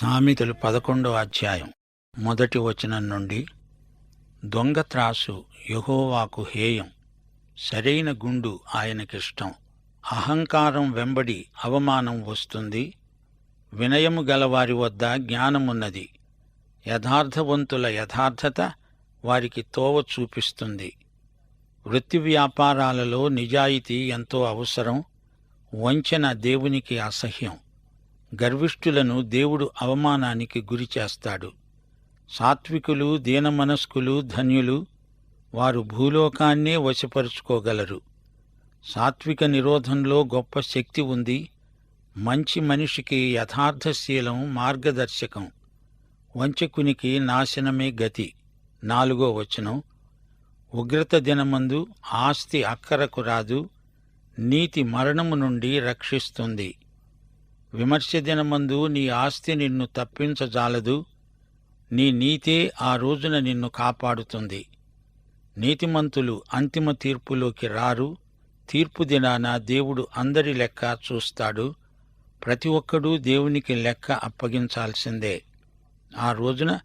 సామెతలు పదకొండో అధ్యాయం మొదటి వచనం నుండి దొంగ త్రాసు యెహోవాకు హేయం సరైన గుండు ఆయనకిష్టం. అహంకారం వెంబడి అవమానం వస్తుంది. వినయము గలవారి వద్ద జ్ఞానమున్నది. యథార్థవంతుల యథార్థత వారికి తోవ చూపిస్తుంది. వృత్తి వ్యాపారాలలో నిజాయితీ ఎంతో అవసరం. వంచన దేవునికి అసహ్యం. గర్విష్ఠులను దేవుడు అవమానానికి గురి చేస్తాడు. సాత్వికులు దీనమనస్కులు ధన్యులు వారు భూలోకాన్నే వశపరుచుకోగలరు. సాత్విక నిరోధంలో గొప్ప శక్తి ఉంది. మంచి మనిషికి యథార్థశీలం మార్గదర్శకం. వంచకునికి నాశనమే గతి. నాలుగో వచనం. ఉగ్రత దినమందు ఆస్తి అక్కరకు రాదు. నీతి మరణము నుండి రక్షిస్తుంది. విమర్శ దినమందు నీ ఆస్తి నిన్ను తప్పించజాలదు. నీ నీతే ఆ రోజున నిన్ను కాపాడుతుంది. నీతిమంతులు అంతిమ తీర్పులోకి రారు. తీర్పు దినాన దేవుడు అందరి లెక్క చూస్తాడు. ప్రతి ఒక్కడూ దేవునికి లెక్క అప్పగించాల్సిందే. ఆ రోజున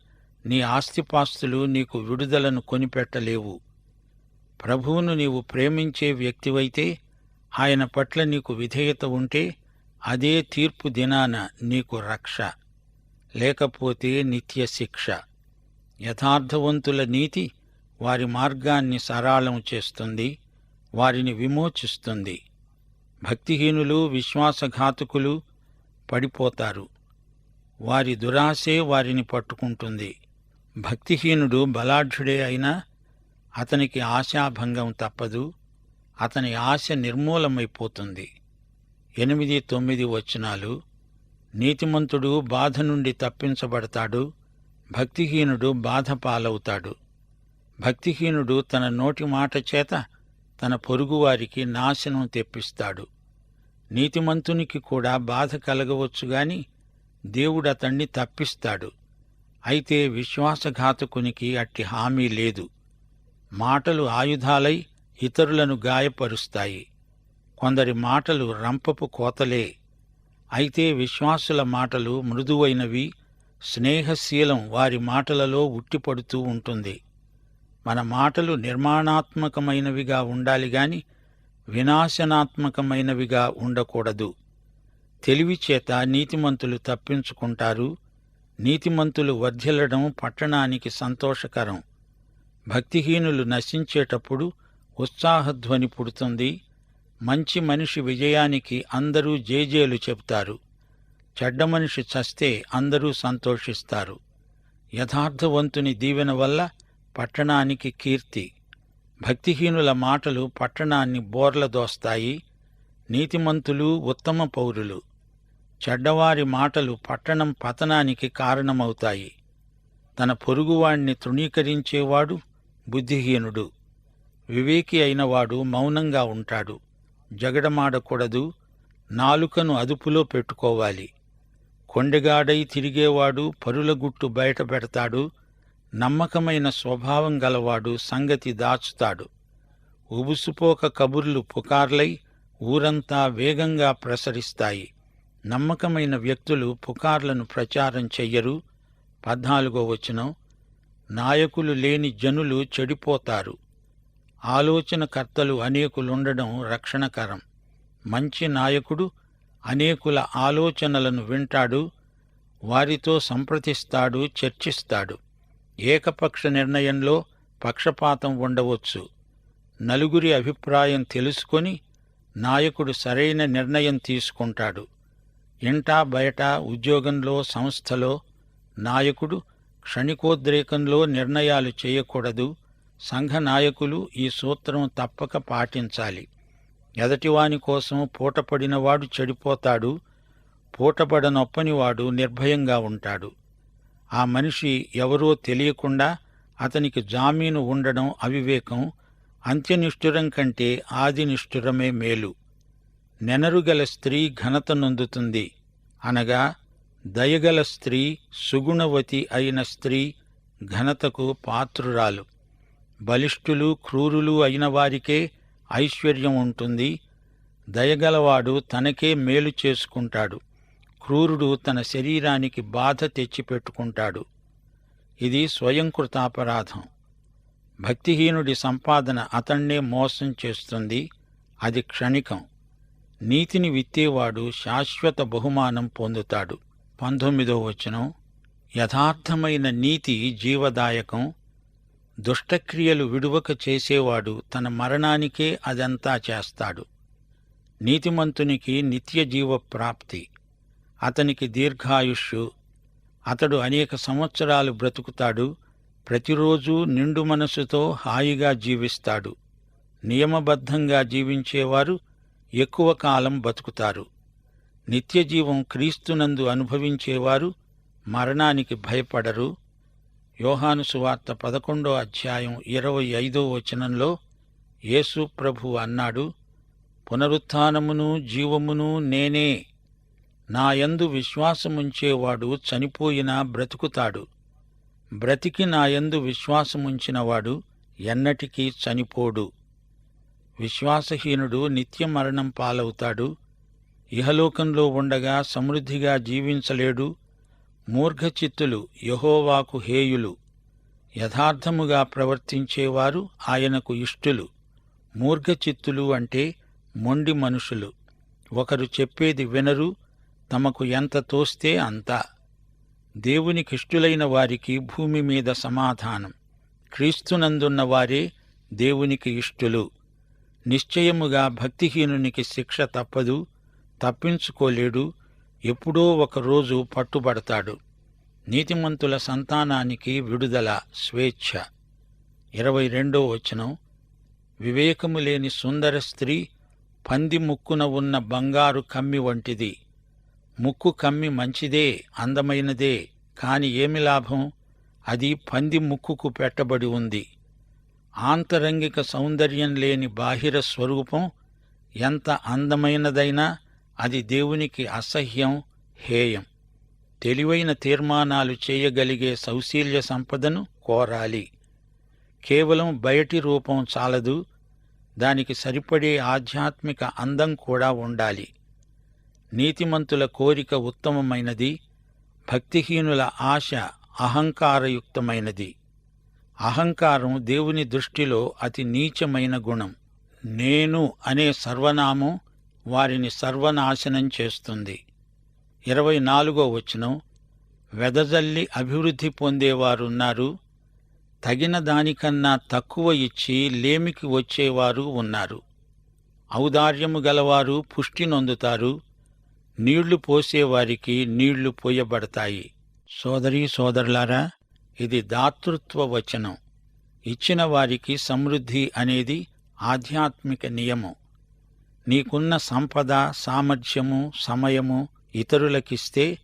నీ ఆస్తిపాస్తులు నీకు విడుదలను కొనిపెట్టలేవు. ప్రభువును నీవు ప్రేమించే వ్యక్తివైతే ఆయన పట్ల నీకు విధేయత ఉంటే అదే తీర్పు దినాన నీకు రక్ష లేకపోతే నిత్య శిక్ష. యథార్థవంతుల నీతి వారి మార్గాన్ని సరళం చేస్తుంది వారిని విమోచిస్తుంది. భక్తిహీనులు విశ్వాసఘాతుకులు పడిపోతారు. వారి దురాశే వారిని పట్టుకుంటుంది. భక్తిహీనుడు బలాఢ్యుడే అయినా అతనికి ఆశాభంగం తప్పదు అతని ఆశ నిర్మూలమైపోతుంది. ఎనిమిది తొమ్మిది వచనాలు. నీతిమంతుడు బాధ నుండి తప్పించబడతాడు. భక్తిహీనుడు బాధ పాలవుతాడు. భక్తిహీనుడు తన నోటి మాట చేత తన పొరుగువారికి నాశనం తెప్పిస్తాడు. నీతిమంతునికి కూడా బాధ కలగవచ్చుగాని దేవుడతణ్ణి దేవుడు అతణ్ణి తప్పిస్తాడు. అయితే విశ్వాసఘాతకునికి అట్టి హామీ లేదు. మాటలు ఆయుధాలై ఇతరులను గాయపరుస్తాయి. కొందరి మాటలు రంపపు కోతలే. అయితే విశ్వాసుల మాటలు మృదువైనవి స్నేహశీలం వారి మాటలలో ఉట్టిపడుతూ ఉంటుంది. మన మాటలు నిర్మాణాత్మకమైనవిగా ఉండాలి గాని వినాశనాత్మకమైనవిగా ఉండకూడదు. తెలివి చేత నీతిమంతులు తప్పించుకుంటారు. నీతిమంతులు వర్ధిల్లడం పట్టణానికి సంతోషకరం. భక్తిహీనులు నశించేటప్పుడు ఉత్సాహధ్వని పుడుతుంది. మంచి మనిషి విజయానికి అందరూ జేజేలు చెబుతారు. చెడ్డ మనిషి చస్తే అందరూ సంతోషిస్తారు. యథార్థవంతుని దీవెన వల్ల పట్టణానికి కీర్తి. భక్తిహీనుల మాటలు పట్టణాన్ని బోర్లదోస్తాయి నీతిమంతులు ఉత్తమ పౌరులు. చెడ్డవారి మాటలు పట్టణం పతనానికి కారణమవుతాయి. తన పొరుగువాణ్ణి తృణీకరించేవాడు బుద్ధిహీనుడు. వివేకి అయినవాడు మౌనంగా ఉంటాడు. జగడమాడకూడదు నాలుకను అదుపులో పెట్టుకోవాలి. కొండెగాడై తిరిగేవాడు పరుల గుట్టు బయట పెడతాడు నమ్మకమైన స్వభావం గలవాడు సంగతి దాచుతాడు. ఉబుసుపోక కబుర్లు పుకార్లై ఊరంతా వేగంగా ప్రసరిస్తాయి. నమ్మకమైన వ్యక్తులు పుకార్లను ప్రచారం చెయ్యరు. పద్నాలుగో వచనం నాయకులు లేని జనులు చెడిపోతారు. ఆలోచనకర్తలు అనేకులుండడం రక్షణకరం. మంచి నాయకుడు అనేకుల ఆలోచనలను వింటాడు వారితో సంప్రదిస్తాడు చర్చిస్తాడు. ఏకపక్ష నిర్ణయంలో పక్షపాతం ఉండవచ్చు. నలుగురి అభిప్రాయం తెలుసుకొని నాయకుడు సరైన నిర్ణయం తీసుకుంటాడు. ఇంటా బయట ఉద్యోగంలో సంస్థలో నాయకుడు క్షణికోద్రేకంలో నిర్ణయాలు చేయకూడదు. సంఘ నాయకులు ఈ సూత్రం తప్పక పాటించాలి. ఎదటివాని కోసం పూటపడినవాడు చెడిపోతాడు పూటపడనొప్పనివాడు నిర్భయంగా ఉంటాడు. ఆ మనిషి ఎవరో తెలియకుండా అతనికి జామీను ఉండడం అవివేకం అంత్యనిష్ఠురం కంటే ఆది నిష్ఠురమే మేలు. నెనరుగల స్త్రీ ఘనత నొందుతుంది. అనగా దయగల స్త్రీ సుగుణవతి అయిన స్త్రీ ఘనతకు పాత్రురాలు. బలిష్ఠులు క్రూరులు అయిన వారికే ఐశ్వర్యం ఉంటుంది. దయగలవాడు తనకే మేలు చేసుకుంటాడు. క్రూరుడు తన శరీరానికి బాధ తెచ్చిపెట్టుకుంటాడు ఇది స్వయంకృతాపరాధం భక్తిహీనుడి సంపాదన అతన్నే మోసం చేస్తుంది. అది క్షణికం. నీతిని విత్తేవాడు శాశ్వత బహుమానం పొందుతాడు. పంతొమ్మిదో వచనం. యథార్థమైన నీతి జీవదాయకం. దుష్టక్రియలు విడువక చేసేవాడు తన మరణానికే అదంతా చేస్తాడు. నీతిమంతునికి నిత్యజీవ ప్రాప్తి అతనికి దీర్ఘాయుష్యు. అతడు అనేక సంవత్సరాలు బ్రతుకుతాడు. ప్రతిరోజూ నిండు మనసుతో హాయిగా జీవిస్తాడు. నియమబద్ధంగా జీవించేవారు ఎక్కువ కాలం బతుకుతారు. నిత్యజీవం క్రీస్తునందు అనుభవించేవారు మరణానికి భయపడరు. యోహాను సువార్త పదకొండో అధ్యాయం ఇరవై ఐదో వచనంలో యేసు ప్రభు అన్నాడు పునరుత్థానమును జీవమును నేనే. నాయందు విశ్వాసముంచేవాడు చనిపోయినా బ్రతుకుతాడు. బ్రతికి నాయందు విశ్వాసముంచినవాడు ఎన్నటికీ చనిపోడు. విశ్వాసహీనుడు నిత్య మరణం పాలవుతాడు. ఇహలోకంలో ఉండగా సమృద్ధిగా జీవించలేడు. మూర్ఘచిత్తులు యహోవాకు హేయులు. యథార్థముగా ప్రవర్తించేవారు ఆయనకు ఇష్టులు. మూర్ఘచిత్తులు అంటే మొండి మనుషులు. ఒకరు చెప్పేది వినరు తమకు ఎంత తోస్తే అంతా. దేవునికిష్టులైన వారికి భూమి మీద సమాధానం. క్రీస్తునందున్న వారే దేవునికి ఇష్టులు. నిశ్చయముగా భక్తిహీనునికి శిక్ష తప్పదు తప్పించుకోలేడు ఎప్పుడో ఒకరోజు పట్టుబడతాడు. నీతిమంతుల సంతానానికి విడుదల స్వేచ్ఛ. ఇరవై రెండో వచనం. వివేకము లేని సుందర స్త్రీ పంది ముక్కున ఉన్న బంగారు కమ్మి వంటిది. ముక్కు కమ్మి మంచిదే అందమైనదే కాని ఏమి లాభం? అది పంది ముక్కుకు పెట్టబడి ఉంది. ఆంతరంగిక సౌందర్యం లేని బాహిర స్వరూపం ఎంత అందమైనదైనా అది దేవునికి అసహ్యం హేయం. తెలివైన తీర్మానాలు చేయగలిగే సౌశీల్య సంపదను కోరాలి. కేవలం బయటి రూపం చాలదు దానికి సరిపడే ఆధ్యాత్మిక అందం కూడా ఉండాలి. నీతిమంతుల కోరిక ఉత్తమమైనది భక్తిహీనుల ఆశ అహంకారయుక్తమైనది. అహంకారం దేవుని దృష్టిలో అతి నీచమైన గుణం. నేను అనే సర్వనామం వారిని సర్వనాశనం చేస్తుంది. ఇరవై నాలుగో వచనం వెదజల్లి అభివృద్ధి పొందేవారున్నారు తగిన దానికన్నా తక్కువ ఇచ్చి లేమికి వచ్చేవారు ఉన్నారు. ఔదార్యము గలవారు పుష్టి నొందుతారు నీళ్ళు పోసేవారికి నీళ్ళు పోయబడతాయి. సోదరీ సోదరులారా ఇది దాతృత్వ వచనం. ఇచ్చిన వారికి సమృద్ధి అనేది ఆధ్యాత్మిక నియమం. నీకున్న సంపద సామర్థ్యము సమయము ఇతరులకిస్తే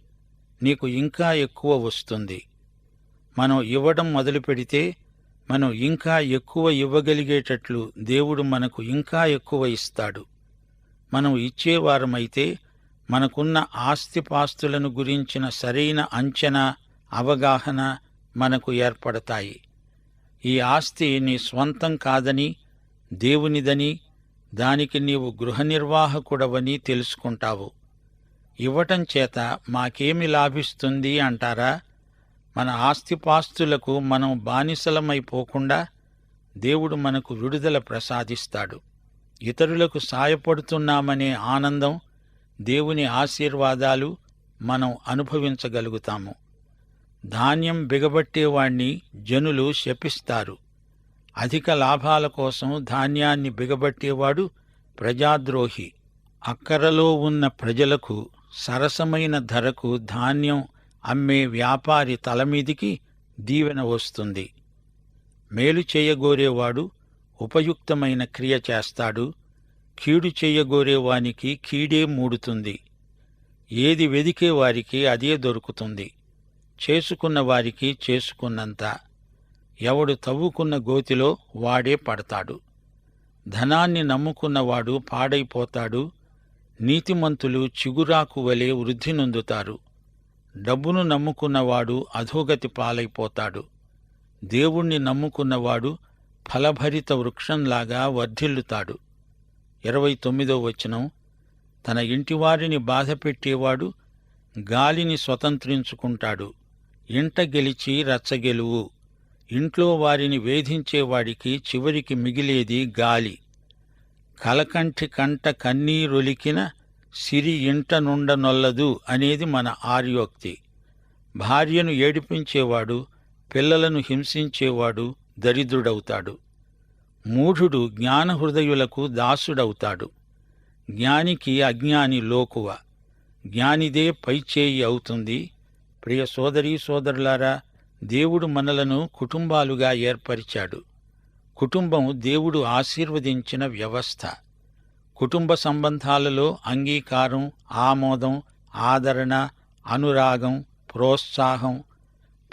నీకు ఇంకా ఎక్కువ వస్తుంది. మనం ఇవ్వడం మొదలు పెడితే మనం ఇంకా ఎక్కువ ఇవ్వగలిగేటట్లు దేవుడు మనకు ఇంకా ఎక్కువ ఇస్తాడు. మనం ఇచ్చేవారమైతే మనకున్న ఆస్తిపాస్తులను గురించిన సరైన అంచనా అవగాహన మనకు ఏర్పడతాయి. ఈ ఆస్తి నీ స్వంతం కాదని దేవునిదని దానికి నీవు గృహ నిర్వాహకుడవని తెలుసుకుంటావు. ఇవ్వటం చేత మాకేమి లాభిస్తుంది అంటారా? మన ఆస్తిపాస్తులకు మనం బానిసలమైపోకుండా దేవుడు మనకు విడుదల ప్రసాదిస్తాడు. ఇతరులకు సాయపడుతున్నామనే ఆనందం దేవుని ఆశీర్వాదాలు మనం అనుభవించగలుగుతాము. ధాన్యం బిగబట్టేవాణ్ణి జనులు శపిస్తారు. అధిక లాభాల కోసం ధాన్యాన్ని బిగబట్టేవాడు ప్రజాద్రోహి. అక్కరలో ఉన్న ప్రజలకు సరసమైన ధరకు ధాన్యం అమ్మే వ్యాపారి తలమీదికి దీవెన వస్తుంది. మేలు చేయగోరేవాడు ఉపయుక్తమైన క్రియ చేస్తాడు. కీడు చేయగోరేవానికి కీడే మూడుతుంది. ఏది వెదికే వారికి అదే దొరుకుతుంది. చేసుకున్న వారికి చేసుకున్నంత. ఎవడు తవ్వుకున్న గోతిలో వాడే పడతాడు. ధనాన్ని నమ్ముకున్నవాడు పాడైపోతాడు. నీతిమంతులు చిగురాకు వలె వృద్ధి నొందుతారు. డబ్బును నమ్ముకున్నవాడు అధోగతి పాలైపోతాడు. దేవుణ్ణి నమ్ముకున్నవాడు ఫలభరిత వృక్షంలాగా వర్ధిల్లుతాడు. ఇరవై తొమ్మిదో వచనం. తన ఇంటివారిని బాధపెట్టేవాడు గాలిని స్వతంత్రించుకుంటాడు. ఇంట గెలిచి రచ్చగెలువు ఇంట్లో వారిని వేధించేవాడికి చివరికి మిగిలేది గాలి. కలకంఠి కంట కన్నీరొలికిన సిరి ఇంట నుండనొల్లదు అనేది మన ఆర్యోక్తి. భార్యను ఏడిపించేవాడు పిల్లలను హింసించేవాడు దరిద్రుడవుతాడు. మూఢుడు జ్ఞానహృదయులకు దాసుడవుతాడు. జ్ఞానికి అజ్ఞాని లోకువ. జ్ఞానిదే పైచేయి అవుతుంది. ప్రియ సోదరీ సోదరులారా దేవుడు మనలను కుటుంబాలుగా ఏర్పరిచాడు. కుటుంబం దేవుడు ఆశీర్వదించిన వ్యవస్థ. కుటుంబ సంబంధాలలో అంగీకారం ఆమోదం ఆదరణ అనురాగం ప్రోత్సాహం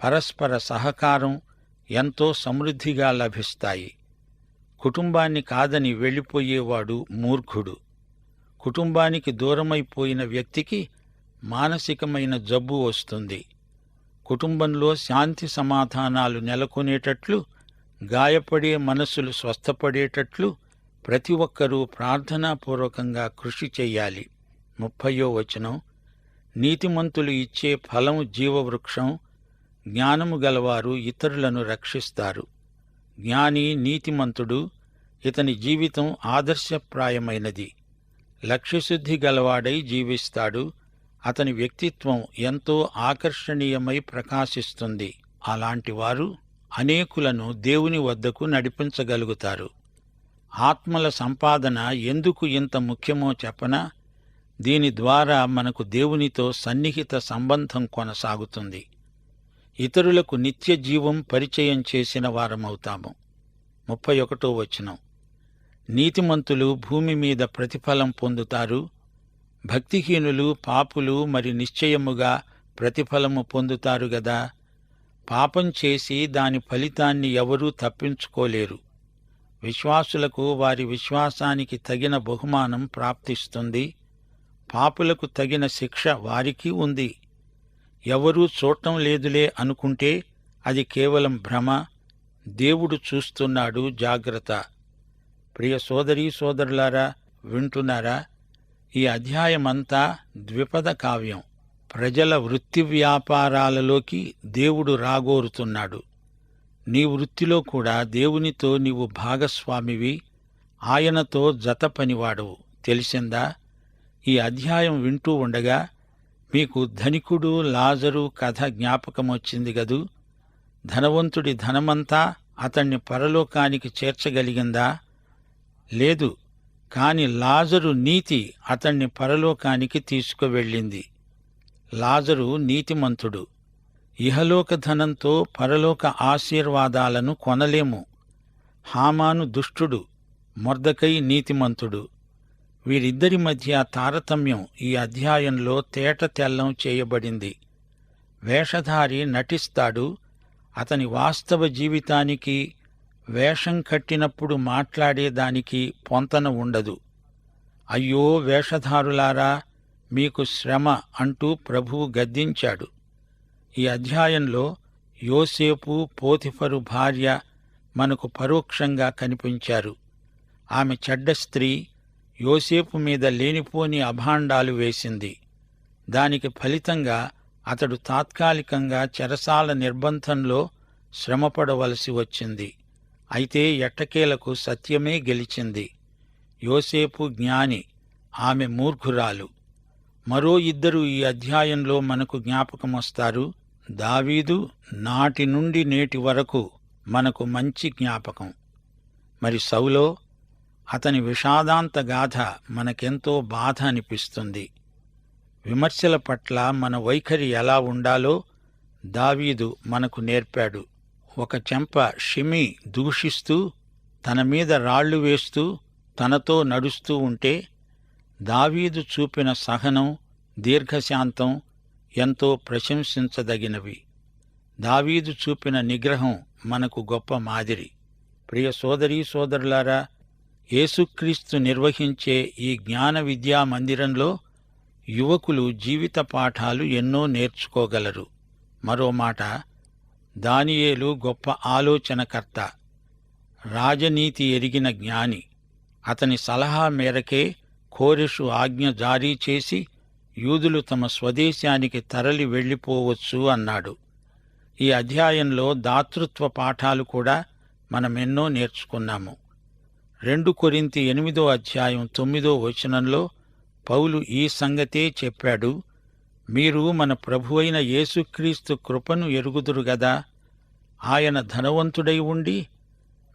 పరస్పర సహకారం ఎంతో సమృద్ధిగా లభిస్తాయి. కుటుంబాన్ని కాదని వెళ్ళిపోయేవాడు మూర్ఖుడు. కుటుంబానికి దూరమైపోయిన వ్యక్తికి మానసికమైన జబ్బు వస్తుంది. కుటుంబంలో శాంతి సమాధానాలు నెలకొనేటట్లు గాయపడే మనసులు స్వస్థపడేటట్లు ప్రతి ఒక్కరూ ప్రార్థనాపూర్వకంగా కృషి చెయ్యాలి ముప్పయో వచనం. నీతిమంతులు ఇచ్చే ఫలం జీవవృక్షం జ్ఞానము గలవారు ఇతరులను రక్షిస్తారు. జ్ఞాని నీతిమంతుడు ఇతని జీవితం ఆదర్శప్రాయమైనది. లక్ష్యశుద్ధి గలవాడై జీవిస్తాడు. అతని వ్యక్తిత్వం ఎంతో ఆకర్షణీయమై ప్రకాశిస్తుంది. అలాంటివారు అనేకులను దేవుని వద్దకు నడిపించగలుగుతారు. ఆత్మల సంపాదన ఎందుకు ఇంత ముఖ్యమో చెప్పనా? దీని ద్వారా మనకు దేవునితో సన్నిహిత సంబంధం కొనసాగుతుంది. ఇతరులకు నిత్య జీవం పరిచయం చేసిన వారమవుతాము. ముప్పై ఒకటో వచనం. నీతిమంతులు భూమి మీద ప్రతిఫలం పొందుతారు. భక్తిహీనులు పాపులు మరి నిశ్చయముగా ప్రతిఫలము పొందుతారు గదా? పాపం చేసి దాని ఫలితాన్ని ఎవరూ తప్పించుకోలేరు. విశ్వాసులకు వారి విశ్వాసానికి తగిన బహుమానం ప్రాప్తిస్తుంది. పాపులకు తగిన శిక్ష వారికి ఉంది. ఎవరూ చూడటం లేదులే అనుకుంటే అది కేవలం భ్రమ. దేవుడు చూస్తున్నాడు జాగ్రత్త. ప్రియ సోదరీ సోదరులారా వింటున్నారా? ఈ అధ్యాయమంతా ద్విపద కావ్యం. ప్రజల వృత్తి వ్యాపారాలలోకి దేవుడు రాగోరుతున్నాడు. నీ వృత్తిలో కూడా దేవునితో నీవు భాగస్వామివి ఆయనతో జత పనివాడవు తెలిసిందా? ఈ అధ్యాయం వింటూ ఉండగా మీకు ధనికుడు లాజరు కథ జ్ఞాపకమొచ్చింది గదు? ధనవంతుడి ధనమంతా అతన్ని పరలోకానికి చేర్చగలిగిందా? లేదు. కాని లాజరు నీతి అతణ్ణి పరలోకానికి తీసుకువెళ్ళింది. లాజరు నీతిమంతుడు. ఇహలోక ధనంతో పరలోక ఆశీర్వాదాలను కొనలేము. హామాను దుష్టుడు మొర్దకై నీతిమంతుడు. వీరిద్దరి మధ్య తారతమ్యం ఈ అధ్యాయంలో తేట తెల్లం చేయబడింది. వేషధారి నటిస్తాడు. అతని వాస్తవ జీవితానికి వేషం కట్టినప్పుడు మాట్లాడేదానికి పొంతన ఉండదు. అయ్యో వేషధారులారా మీకు శ్రమ అంటూ ప్రభువు గద్దించాడు. ఈ అధ్యాయంలో యోసేపు పోతిఫరు భార్య మనకు పరోక్షంగా కనిపించారు. ఆమె చెడ్డ స్త్రీ యోసేపు మీద లేనిపోని అభాండాలు వేసింది. దానికి ఫలితంగా అతడు తాత్కాలికంగా చెరసాల నిర్బంధంలో శ్రమపడవలసి వచ్చింది. అయితే ఎట్టకేలకు సత్యమే గెలిచింది. యోసేపు జ్ఞాని ఆమె మూర్ఖురాలు. మరో ఇద్దరు ఈ అధ్యాయంలో మనకు జ్ఞాపకమొస్తారు. దావీదు నాటి నుండి నేటి వరకు మనకు మంచి జ్ఞాపకం. మరి సౌలో అతని విషాదాంత గాథ మనకెంతో బాధ అనిపిస్తుంది. విమర్శల పట్ల మన వైఖరి ఎలా ఉండాలో దావీదు మనకు నేర్పాడు. ఒక చెంప షిమి దూషిస్తూ తన మీద రాళ్ళు వేస్తూ తనతో నడుస్తూ ఉంటే దావీదు చూపిన సహనం దీర్ఘశాంతం ఎంతో ప్రశంసించదగినవి. దావీదు చూపిన నిగ్రహం మనకు గొప్ప మాదిరి. ప్రియ సోదరీ సోదరులారా యేసుక్రీస్తు నిర్వహించే ఈ జ్ఞాన విద్యా మందిరంలో యువకులు జీవిత పాఠాలు ఎన్నో నేర్చుకోగలరు. మరో మాట దానియేలు గొప్ప ఆలోచనకర్త రాజనీతి ఎరిగిన జ్ఞాని. అతని సలహా మేరకే కోరిషు ఆజ్ఞ జారీ చేసి యూదులు తమ స్వదేశానికి తరలి వెళ్ళిపోవచ్చు అన్నాడు. ఈ అధ్యాయంలో దాతృత్వ పాఠాలు కూడా మనమెన్నో నేర్చుకున్నాము. రెండు కొరింతి ఎనిమిదో అధ్యాయం తొమ్మిదో వచనంలో పౌలు ఈ సంగతే చెప్పాడు. మీరు మన ప్రభువైన యేసుక్రీస్తు కృపను ఎరుగుదురు గదా. ఆయన ధనవంతుడై ఉండి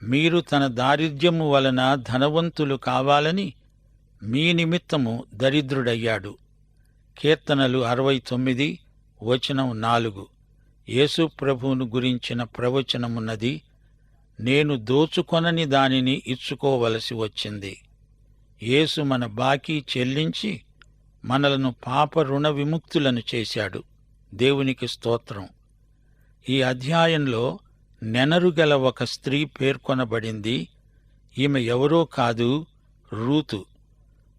మీరు తన దారిద్ర్యము వలన ధనవంతులు కావాలని మీ నిమిత్తము దరిద్రుడయ్యాడు. కీర్తనలు అరవై తొమ్మిది వచనం నాలుగు. యేసు ప్రభువును గురించిన ప్రవచనమున్నది నేను దోచుకొనని దానిని ఇచ్చుకోవలసి వచ్చింది. యేసు మన బాకీ చెల్లించి మనలను పాప రుణ విముక్తులను చేశాడు. దేవునికి స్తోత్రం. ఈ అధ్యాయంలో నెనరుగల ఒక స్త్రీ పేర్కొనబడింది. ఈమె ఎవరో కాదు రూతు.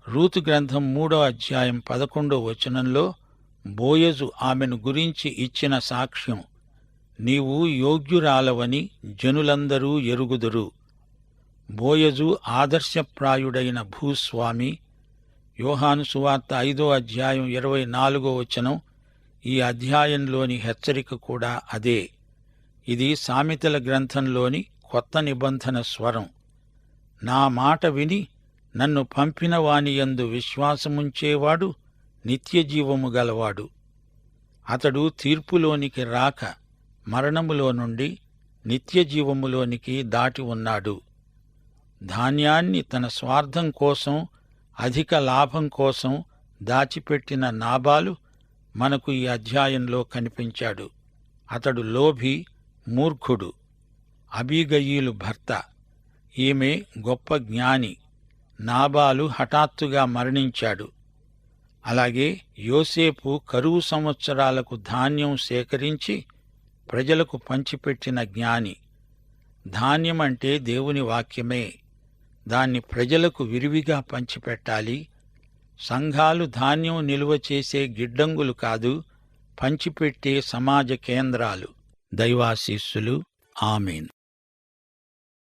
రూతు గ్రంథం మూడో అధ్యాయం పదకొండో వచనంలో బోయజు ఆమెను గురించి ఇచ్చిన సాక్ష్యం నీవు యోగ్యురాలవని జనులందరూ ఎరుగుదురు. బోయజు ఆదర్శప్రాయుడైన భూస్వామి యోహాను సువార్త ఐదో అధ్యాయం ఇరవై నాలుగో వచనం ఈ అధ్యాయంలోని హెచ్చరిక కూడా అదే. ఇది సామెతల గ్రంథంలోని కొత్త నిబంధన స్వరం. నా మాట విని నన్ను పంపిన వానియందు విశ్వాసముంచేవాడు నిత్యజీవము గలవాడు. అతడు తీర్పులోనికి రాక మరణములో నుండి నిత్యజీవములోనికి దాటి ఉన్నాడు. ధాన్యాన్ని తన స్వార్థం కోసం అధిక లాభం కోసం దాచిపెట్టిన నాబాలు మనకు ఈ అధ్యాయంలో కనిపించాడు. అతడు లోభి మూర్ఖుడు అబీగయీలు భర్త ఈమె గొప్ప జ్ఞాని నాబాలు హఠాత్తుగా మరణించాడు. అలాగే యోసేపు కరువు సంవత్సరాలకు ధాన్యం సేకరించి ప్రజలకు పంచిపెట్టిన జ్ఞాని ధాన్యం అంటే దేవుని వాక్యమే. దాన్ని ప్రజలకు విరివిగా పంచిపెట్టాలి. సంఘాలు ధాన్యం నిలువ చేసే గిడ్డంగులు కాదు పంచిపెట్టే సమాజ కేంద్రాలు. దైవాశీస్సులు. ఆమెను.